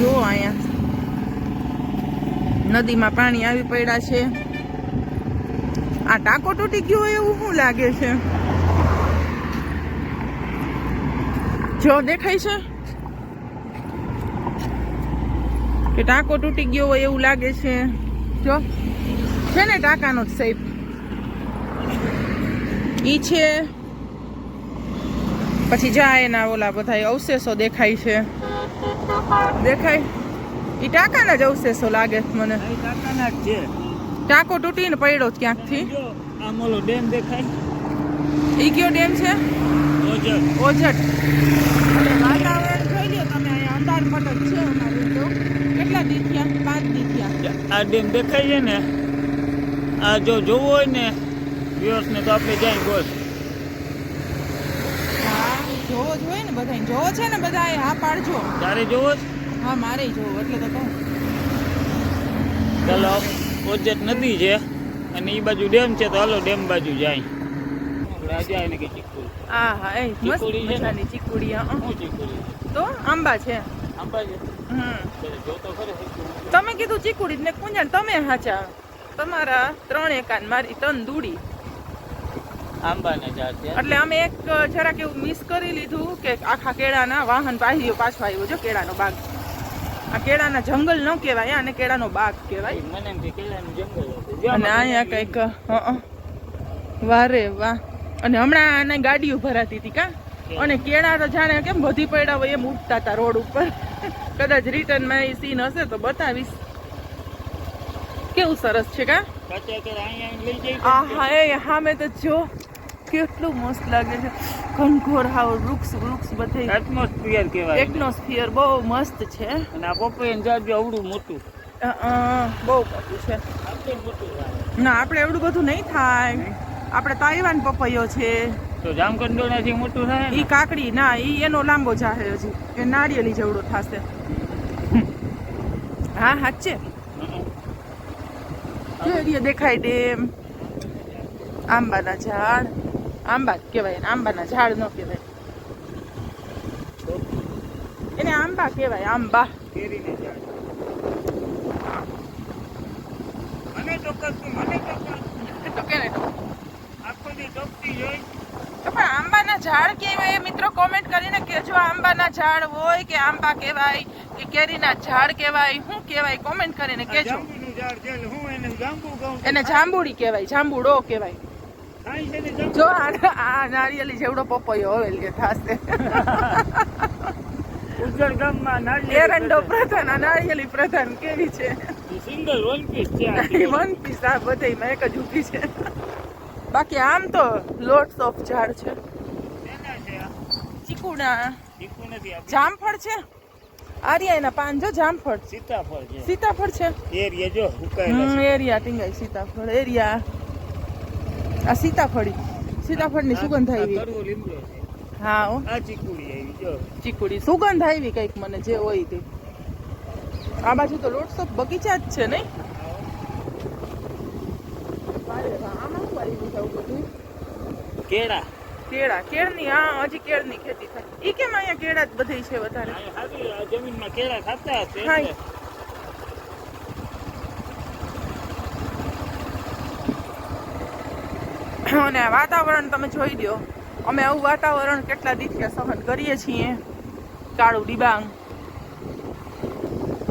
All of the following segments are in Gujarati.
જો અહીંયા નદીમાં પાણી આવી પડ્યા છે. આ ટાંકો તૂટી ગયો હોય એવું શું લાગે છે? જો દેખાય છે? કે ટાંકો તૂટી ગયો હોય એવું લાગે છે. જો, છે ને ટાંકાનો જ સેફ ઈ છે. પછી જાય એના ઓલા બધા અવશેષો દેખાય છે. દેખાય. ઈ ટાંકાના જ અવશેષો લાગે મને. ટાંકાના જ છે. ટાંકો તૂટીને પડ્યો ક્યાંકથી? આમ ઓલો ડેમ દેખાય. ઈ કયો ડેમ છે? ઓજટ અને વાતાવરણ જોઈ લ્યો તમે અહીંયા અંધાર પટક છે અમારું તો. કેટલા દી થયા? પાંચ દી થયા. આ ડેમ દેખાય છે ને આ જો જોવો હોય ને વ્યુઅર્સ ને તો આપણે જાય હા જોવો જોઈએ ને બધા જોવો છે ને બધા હા પાડજો. તારે જોવો હા મારે જોવો એટલે તો કહું. ચાલો ઓજત નદી છે અને એ બાજુ ડેમ છે તો હાલો ડેમ બાજુ જાય. આપણે આજે એને કે ચીકુ હા હા એ મસ્ત ચીકુડી મજાની ચીકુડી હા. તો આંબા છે. આંબા છે? હમ. જોતો ખરે તમે કીધું ચીકુડી ને કુંજણ તમે હાચા. તમારા ત્રણ એકાન મારી ત્રણ દૂડી. આંબાના ઝાડ છે. એટલે અમે એક જરાક એવું મિસ કરી લીધું કે આખા કેળાના વાહન પાછો પાછો આવ્યો છે કેળાનો બાગ. આ કેળાના જંગલ ન કહેવાય આને કેળાનો બાગ કહેવાય. મને એમ કે કેળાનું જંગલ અને અહીંયા કંઈક વારે વાહ અને હમણાં આને ગાડીઓ ભરાતી હતી કા? અને કેળા તો જાણે કેમ બધી પડ્યા હોય એમ ઉઠતા હતા રોડ ઉપર. કદાચ રિટર્નમાં એ સીન હશે તો બતાવીશ. કેવું સરસ છે કા? હા હા મેં તો જો. કેટલું મસ્ત લાગે છે. ઘનઘોર હાવ વૃક્ષ વૃક્ષ બધે એટમોસ્ફિયર કહેવાય. એટમોસ્ફિયર બહુ મસ્ત છે. અને આ પપૈયાનું ઝાડ આવડું મોટું. બહુ મોટું છે. ના આપણે એવડું બધું નહીં થાય. આપણે તાઇવાન પપૈયો છે. તો જામકંડોળાથી મોટું થાય ઈ કાકડી ના ઈ એનો લાંબો જાહે હજી. એ નાળિયેરી જેવડો થાશે. હા હાચે. દેખાય ડેમ. આંબાના ઝાડ. આંબા જ કહેવાય આંબાના ઝાડ ન કહેવાય. એને આંબા કહેવાય આંબા. કેરીને ઝાડ મને ચોક્કસ મને ચોક્કસ તો કે તો આખો દી ચોકતી જોઈ. તો પણ આંબાના ઝાડ કહેવાય મિત્રો કોમેન્ટ કરીને કહેજો આંબાના ઝાડ હોય કે આંબા કહેવાય કે કેરીના ઝાડ કહેવાય શું કહેવાય કોમેન્ટ કરીને કહેજો. એને જાંબુડી કહેવાય જાંબુડો કહેવાય. જાંબુ? જો આ નારિયેલી જેવડો પપૈયો હવે કે થાશે. ઉજ્જળ ગામમાં નારિયેલી એરંડો પ્રધાન. આ નારિયેલી પ્રધાન કેવી છે? સિંગલ વન પીસ છે વન પીસ આ બધાયમાં એક જ ઊભી છે. બાકી આમ તો લોટ્સ ઓફ ઝાડ છે. ચીકુડા ચીકુના. જામફળ છે? આર્યા એના પાન જો જામફળ. સીતાફળ છે. સીતાફળ છે? એરિયા જો એરિયા ટીંગાઈ સીતાફળ એરિયા. આ સીતાફળી. સીતાફળની સુગંધ આવી. હા ચીકુડી આવી ચીકુડી. સુગંધ આવી કંઈક મને જે હોય તે. આ બાજુ તો લોટ્સ ઓફ બગીચા જ છે નહીં? કેળા. કેળા. કેળની હા હજી કેળની ખેતી થાય. ઈ કેમ અહીંયા કેળા જ બધી છે વધારે? જમીનમાં કેળા ખાતા હશે હા. એટલે. અને વાતાવરણ તમે જોઈ લ્યો. અમે આવું વાતાવરણ કેટલા દિવસે સહન કરીએ છીએ? કાળું ડિબાંગ.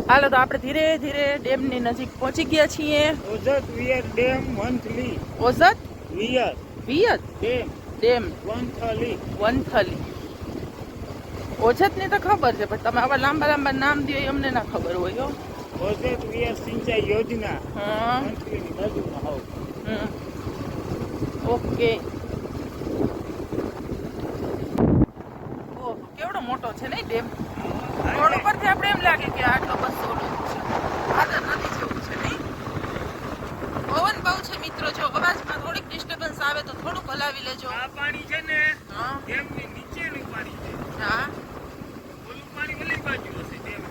હાલો તો આપણે ધીરે ધીરે ડેમની નજીક પહોંચી ગયા છીએ. Ozat weir dam Vanthali Ozat? Weir. Weir? Dam. Dam. Vanthali. Vanthali ઓછતની તો ખબર છે પણ તમે આવા લાંબા લાંબા નામ દો અમને ના ખબર હોય હો. ઓઝત વિયર સિંચાઈ યોજના. હા વંથલીની બાજુમાં હોવ હમ. ઓકે. ઓહો કેવડો મોટો છે નહીં ડેમ? રોડ ઉપરથી આપણે એમ લાગે કે આટલો બસો છે. આદર નથી જેવું છે નહીં? પવન બહુ છે મિત્રો જો અવાજમાં થોડીક ડિસ્ટર્બન્સ આવે તો થોડુંક હલાવી લેજો. આ પાણી છે ને ડેમની નીચેનું પાણી છે. હા. ઓલું પાણી ઓલી બાજુ હશે ડેમ.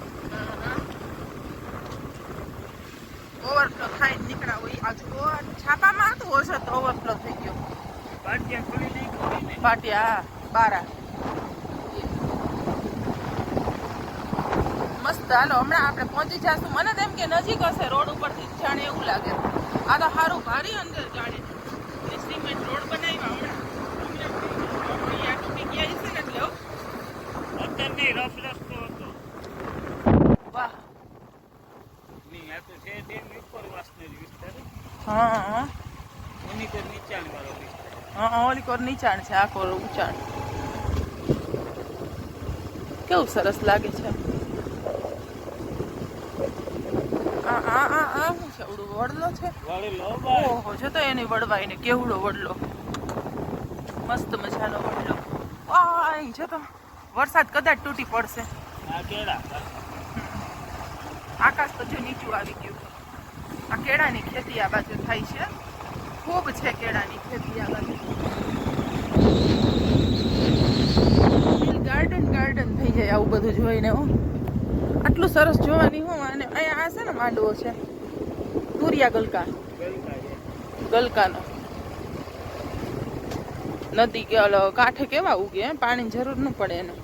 ઓવરફ્લો થાય નીકળ્યા હોય. આ છાપામાં હતું હશે તો ઓવરફ્લો થઈ ગયો પાટિયા ખોલી નહીં ખોલી ને પાટિયા બારા મસ્ત મસ્ત હાલો હમણાં આપણે પહોંચી જશું મને તો એમ કે નજીક હશે રોડ ઉપરથી જાણે એવું લાગે. આ તો સારું ભારી અંદર જાણે. એ સિમેન્ટ રોડ બનાવ્યા હમણાં. હમણાં આ તૂટી ગયા હશે ને એટલે હો. અત્યારે નહીં રફ રસ્તો હતો. વાહ. નહીં આ તો છે ડેમ ઉપર વાસનો જ વિસ્તાર. હા હા. એની કોઈ નીચાણ વાળો વિસ્તાર. હા હા, ઓલી કોર નીચાણ છે આ કોર ઉચાણ. કેવું સરસ લાગે છે. આ આ આ આ શું છે વડલો છે? ઓહો જો તો એની વડવાઈને કેવડો વડલો. મસ્ત મજાનો વડલો. અહીં જો તો વરસાદ કદાચ તૂટી પડશે. આ કેળા. આકાશ તો જો નીચું આવી ગયું. આ કેળાની ખેતી આ બાજુ થાય છે. ખૂબ છે કેળાની ખેતી આ બાજુ. ગાર્ડન ગાર્ડન થઈ જાય આવું બધું જોઈને હો. આટલું સરસ જોવાની હું, અને અહીંયા આ છે ને માંડવો છે. તુરિયા ગલકા. ગલકા ગલકાનો. નદી કે ઓલો કાંઠે કેવા ઉગે પાણી જરૂર ન પડે એને.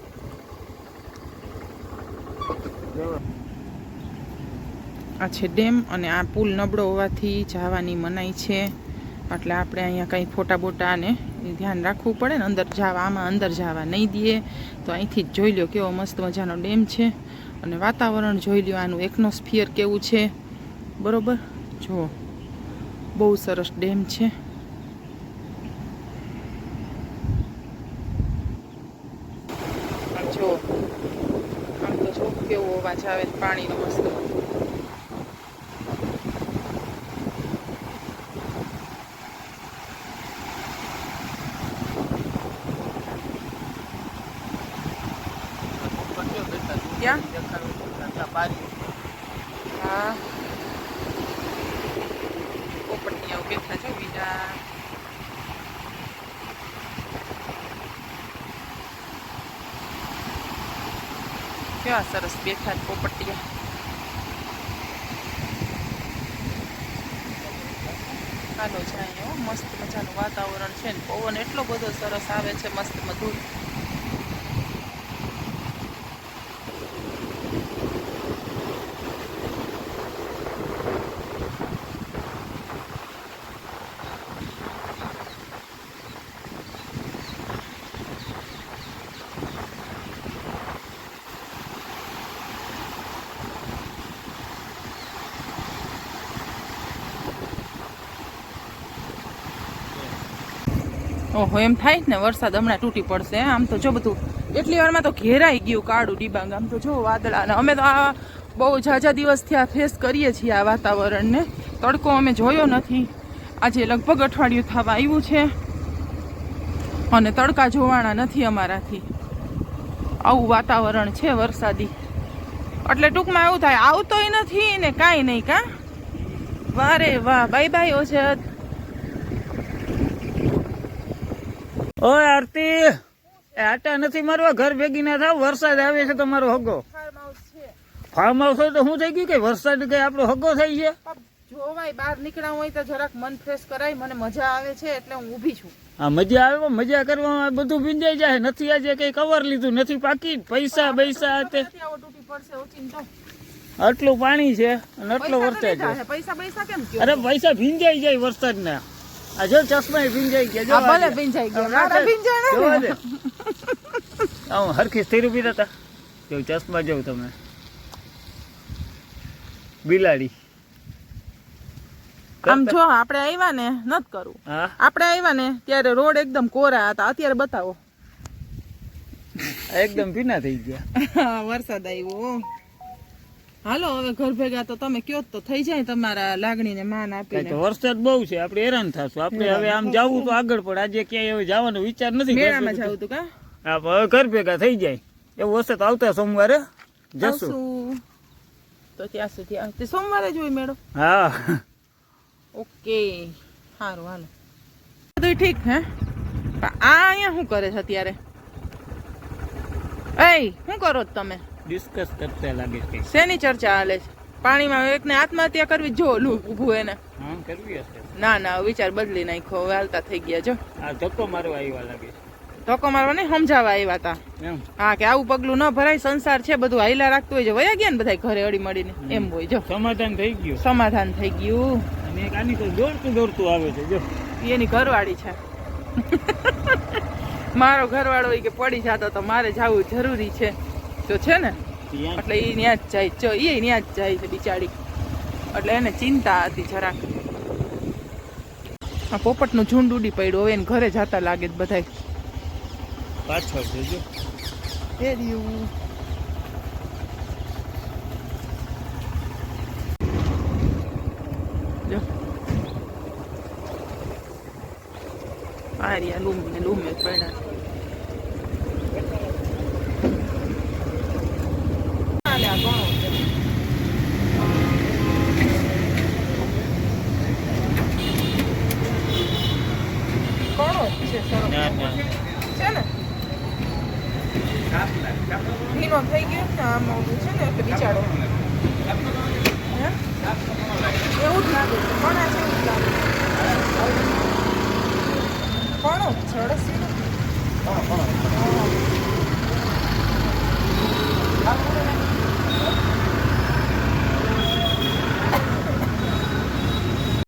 આ છે ડેમ, અને આ પુલ નબળો હોવાથી જવાની મનાઈ છે. એટલે આપણે અહીંયા કંઈ ફોટા બોટા ને એ ધ્યાન રાખવું પડે ને અંદર જવા, આમાં અંદર જવા નહીં દઈએ. તો અહીંથી જ જોઈ લ્યો કેવો મસ્ત મજાનો ડેમ છે. અને વાતાવરણ જોઈ લ્યો, આનું એકનોસ્ફિયર કેવું છે. બરોબર? જુઓ બહુ સરસ ડેમ છે. જો, આમ તો જો કેવો અવાજ આવે પાણીનો મસ્ત ક્યાં હા પોપટિયાઓ બેઠા છે બીજા. કેવા સરસ બેઠા પોપટિયા. હાલો જાય હો, મસ્ત મજાનું વાતાવરણ છે ને પવન એટલો બધો સરસ આવે છે, મસ્ત મધુર. ઓહો, એમ થાય ને વરસાદ હમણાં તૂટી પડશે આમ તો જો બધું એટલી વારમાં તો ઘેરાઈ ગયું કાળું ડિબાંગ. આમ તો જો વાદળા અને અમે તો આ બહુ ઝાઝા દિવસથી આ ફેસ કરીએ છીએ આ વાતાવરણને. તડકો અમે જોયો નથી. આજે લગભગ અઠવાડિયું થવા આવ્યું છે. અને તડકા જોવાના નથી અમારાથી. આવું વાતાવરણ છે વરસાદી. એટલે ટૂંકમાં એવું થાય, આવતોય નથી ને કાંઈ નહીં, કાં? વારે વાહ બાય બાય ઓછત ઓય આરતી. એ આટા નથી મારવા ઘર ભેગી ના થાવ વરસાદ આવે છે તમારો હગો. ફાર્મ હાઉસ હોય તો શું થઈ ગયું કે વરસાદ કઈ આપણો હગો થઈ છે? જોવાય બહાર નીકળ્યા હોય તો જરાક મન ફ્રેશ કરાય મને મજા આવે છે એટલે હું ઊભી છું. આ મજા આવે મજા કરવામાં બધું ભીંજાઈ જાય. નથી આજે કઈ કવર લીધું નથી પાકી. પૈસા પૈસા તે આટલું પાણી છે અને આટલો વરસાદ છે. પૈસા પૈસા કેમ અરે પૈસા ભીંજાઈ જાય વરસાદના. આ જો ચશ્મા ભીંજાઈ ગયા. ભલે ભીંજાઈ ગયા. ભીંજાણા ને. આમ હરખી સ્થિર ઊભી રહેતા. જો ચશ્મા જેવું તમે બિલાડી. આમ જો આપણે આવ્યા ને નત કરું. આપણે આવ્યા ને ત્યારે રોડ એકદમ કોરા હતા. અત્યારે બતાવો. એકદમ ભીના થઈ ગયા. વરસાદ આવ્યો હાલો હવે ઘર ભેગા તો તમે કયો તો થઈ જાય તમારા લાગણીને માન આપીને. વરસાદ બહુ છે આપણે હેરાન થશું. આપણે હવે આમ જવું તો આગળ પડે આજે ક્યાંય હવે જવાનો વિચાર નથી મેળામાં જવું તું કા? હવે ઘર ભેગા થઈ જાય. એવું હશે તો આવતા સોમવારે જશું. તો ત્યાં સુધી સોમવારે જોઈ મેળો? હા. ઓકે સારું હાલો. બધું ઠીક હે? આ અહીંયા શું કરે છે અત્યારે? એ શું કરો છો તમે? ડિસ્કસ કરતા લાગે છે. શેની ચર્ચા હાલે છે? પાણીમાં એકને આત્મહત્યા કરવી જો ઓલું ઊભું એને. હા કરવી હશે. ના ના વિચાર બદલી નાખ્યો હવે હાલતા થઈ ગયા જો. આ ધક્કો મારવા આવ્યા લાગે છે. ધક્કો મારવા નહીં સમજાવવા આવ્યા હતા હા કે આવું પગલું ન ભરાય સંસાર છે બધું હાઈલા રાખતું હોય છે. વયા ગયા ને બધા ઘરે અડી મળીને એમ હોય જો. સમાધાન થઈ ગયું. સમાધાન થઈ ગયું. અને આની તો દોડતું દોડતું આવે છે જો. એની ઘરવાળી છે. મારો ઘરવાળો કે પડી જાતો તો મારે જવું જરૂરી છે. તો છે ને? એટલે એ ત્યાં જ જાય. જો એ ત્યાં જ જાય છે બિચારી. એટલે એને ચિંતા હતી જરાક. આ પોપટનું ઝુંડ ઉડી પડ્યું. હવે એને ઘરે જતા લાગે છે બધાય. પાછળ જજો. જો. જો. આ રહ્યા લૂમ ને લૂમ જ પડ્યા છે. હાલે, આ ઘણું છે. ઘણો જ છે સરસ. ના, ના. છે ને ભીનો થઈ ગયો ને આમ ઓલું છે ને બિચારો? એવું જ લાગે છે. પણ આ છે? ઘણો જ છે અળસી નથી.